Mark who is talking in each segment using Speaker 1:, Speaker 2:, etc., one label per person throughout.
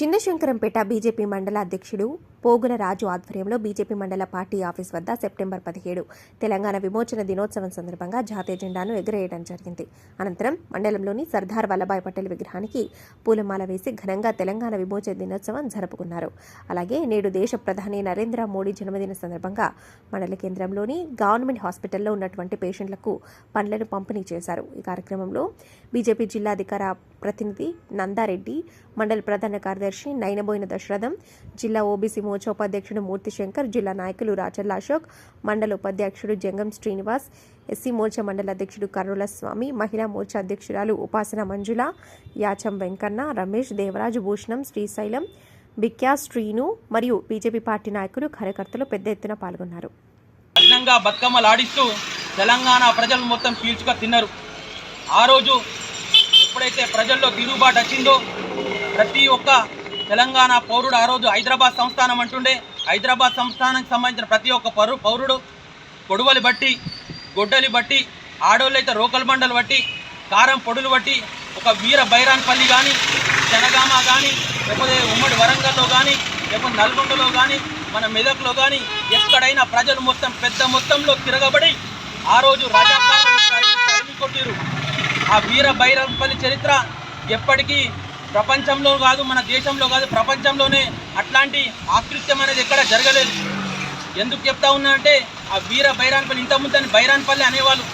Speaker 1: Chinna Shankarampet BJP మండల అధ్యక్షుడు పోగుల రాజు ఆధ్వర్యంలో బీజేపీ మండల పార్టీ ఆఫీస్ వద్ద సెప్టెంబర్ పదిహేడు తెలంగాణ విమోచన దినోత్సవం సందర్భంగా జాతీయ జెండాను ఎగురేయడం జరిగింది. అనంతరం మండలంలోని సర్దార్ వల్లభాయ్ పటేల్ విగ్రహానికి పూలమాల వేసి ఘనంగా తెలంగాణ విమోచన దినోత్సవం జరుపుకున్నారు. అలాగే నేడు దేశ ప్రధాని నరేంద్ర మోడీ జన్మదిన సందర్భంగా మండల కేంద్రంలోని గవర్నమెంట్ హాస్పిటల్లో ఉన్నటువంటి పేషెంట్లకు పండ్లను పంపిణీ చేశారు. ఈ కార్యక్రమంలో బీజేపీ జిల్లాధికార ప్రతినిధి నందారెడ్డి మండల ప్రధాన కార్యదర్శి నయనబోయిన దశరథం జిల్లా ఓబీసీ మోర్చా ఉపాధ్యక్షుడు మూర్తి శంకర్ జిల్లా నాయకులు రాచర్ల అశోక్ మండల ఉపాధ్యక్షుడు జంగం శ్రీనివాస్ ఎస్సీ మోర్చా మండల అధ్యక్షుడు కర్రుల స్వామి మహిళా మోర్చా అధ్యక్షురాలు ఉపాసన మంజుల యాచం వెంకన్న రమేష్ దేవరాజు భూషణం శ్రీశైలం బిక్యా శ్రీను మరియు బీజేపీ పార్టీ నాయకులు కార్యకర్తలు పెద్ద ఎత్తున పాల్గొన్నారు.
Speaker 2: ఆడిస్తూ తెలంగాణ ప్రజలు మొత్తం పీల్చుక తిన్నారు. ఆ రోజు ఎప్పుడైతే ప్రజల్లో తిరుగుబాటు వచ్చిందో ప్రతి ఒక్క తెలంగాణ పౌరుడు ఆ రోజు హైదరాబాద్ సంస్థానం అంటుండే. హైదరాబాద్ సంస్థానానికి సంబంధించిన ప్రతి ఒక్క పౌరు పౌరుడు గొడవలు బట్టి గొడ్డలి బట్టి ఆడోళ్ళైతే రోకల్ బండలు బట్టి కారం పొడులు బట్టి ఒక వీర బైరాన్పల్లి కానీ జనగామ కానీ లేకపోతే ఉమ్మడి వరంగల్లో కానీ లేకపోతే నల్గొండలో కానీ మన మెదక్లో కానీ ఎక్కడైనా ప్రజలు మొత్తం పెద్ద మొత్తంలో తిరగబడి ఆ రోజు రజాకారులను కొట్టిరు ఆ వీర బైరంపల్లి చరిత్ర ఎప్పటికీ ప్రపంచంలో కాదు మన దేశంలో కాదు ప్రపంచంలోనే అట్లాంటి ఆకృత్యం అనేది ఎక్కడ జరగలేదు. ఎందుకు చెప్తా ఉన్నా అంటే ఆ వీర బైరాన్పల్లి ఇంతకుముందు బైరాన్పల్లి అనేవాళ్ళు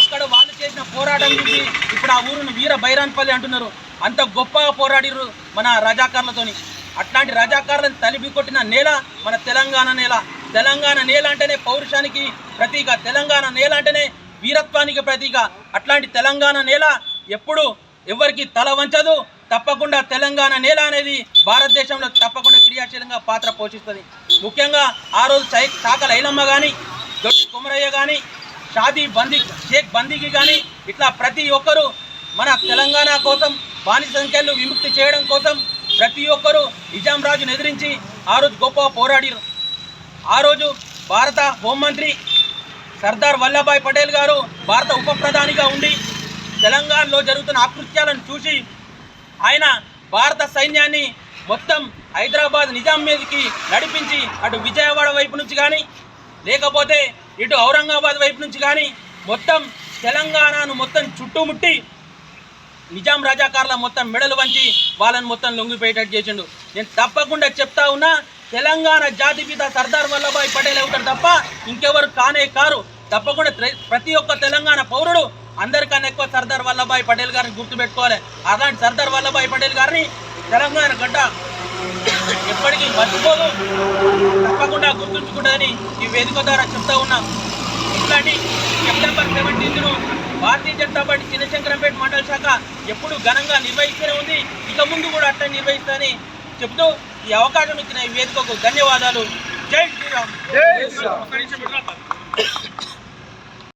Speaker 2: అక్కడ వాళ్ళు చేసిన పోరాటం చూసి ఇప్పుడు ఆ ఊరును వీర బైరాన్పల్లి అంటున్నారు. అంత గొప్పగా పోరాడిరు మన రజాకారులతోని. అట్లాంటి రజాకారులను తలిపి కొట్టిన నేల మన తెలంగాణ నేల. తెలంగాణ నేల అంటేనే పౌరుషానికి ప్రతీక. తెలంగాణ నేల అంటేనే వీరత్వానికి ప్రతీక. అట్లాంటి తెలంగాణ నేల ఎప్పుడు ఎవరికి తల వంచదు. తప్పకుండా తెలంగాణ నేల అనేది భారతదేశంలో తప్పకుండా క్రియాశీలంగా పాత్ర పోషిస్తుంది. ముఖ్యంగా ఆ రోజు చై చాకల ఐలమ్మ కానీ దొడ్డి కుమరయ్య కానీ షాదీ బందీ షేక్ బందీకి కానీ ఇట్లా ప్రతి ఒక్కరూ మన తెలంగాణ కోసం బానిస సంఖ్యలు విముక్తి చేయడం కోసం ప్రతి ఒక్కరూ నిజాం రాజును ఎదిరించి ఆ రోజు గొప్ప పోరాడారు. ఆ రోజు భారత హోంమంత్రి సర్దార్ వల్లభాయ్ పటేల్ గారు భారత ఉప ప్రధానిగా ఉండి తెలంగాణలో జరుగుతున్న ఆకృత్యాలను చూసి ఆయన భారత సైన్యాన్ని మొత్తం హైదరాబాద్ నిజాం మీదకి నడిపించి అటు విజయవాడ వైపు నుంచి కానీ లేకపోతే ఇటు ఔరంగాబాద్ వైపు నుంచి కానీ మొత్తం తెలంగాణను మొత్తం చుట్టుముట్టి నిజాం రాజాకారుల మొత్తం మెడలు వంచి వాళ్ళని మొత్తం లొంగిపోయేటట్టు చేసిండు. నేను తప్పకుండా చెప్తా ఉన్నా తెలంగాణ జాతిపిత సర్దార్ వల్లభాయ్ పటేల్ అవుతారు తప్ప ఇంకెవరు కానే కారు. తప్పకుండా ప్రతి ఒక్క తెలంగాణ పౌరుడు అందరికన్నా ఎక్కువ సర్దార్ వల్లభాయ్ పటేల్ గారిని గుర్తుపెట్టుకోవాలి. అలాంటి సర్దార్ వల్లభాయ్ పటేల్ గారిని తెలంగాణ గడ్డ ఎప్పటికీ మర్చిపోదు. తప్పకుండా గుర్తుంచుకుంటుందని ఈ వేదిక ద్వారా చెప్తా ఉన్నాం. ఇట్లాంటి సెప్టెంబర్ సెవెంటీన్త్ను భారతీయ జనతా పార్టీ చిన్నశంకరంపేట మండల శాఖ ఎప్పుడు ఘనంగా నిర్వహిస్తూనే ఉంది. ఇక ముందు కూడా అట్లా నిర్వహిస్తానని చెబుతూ ఈ అవకాశం ఇచ్చిన ఈ వేదికకు ధన్యవాదాలు. జై శ్రీరామ్.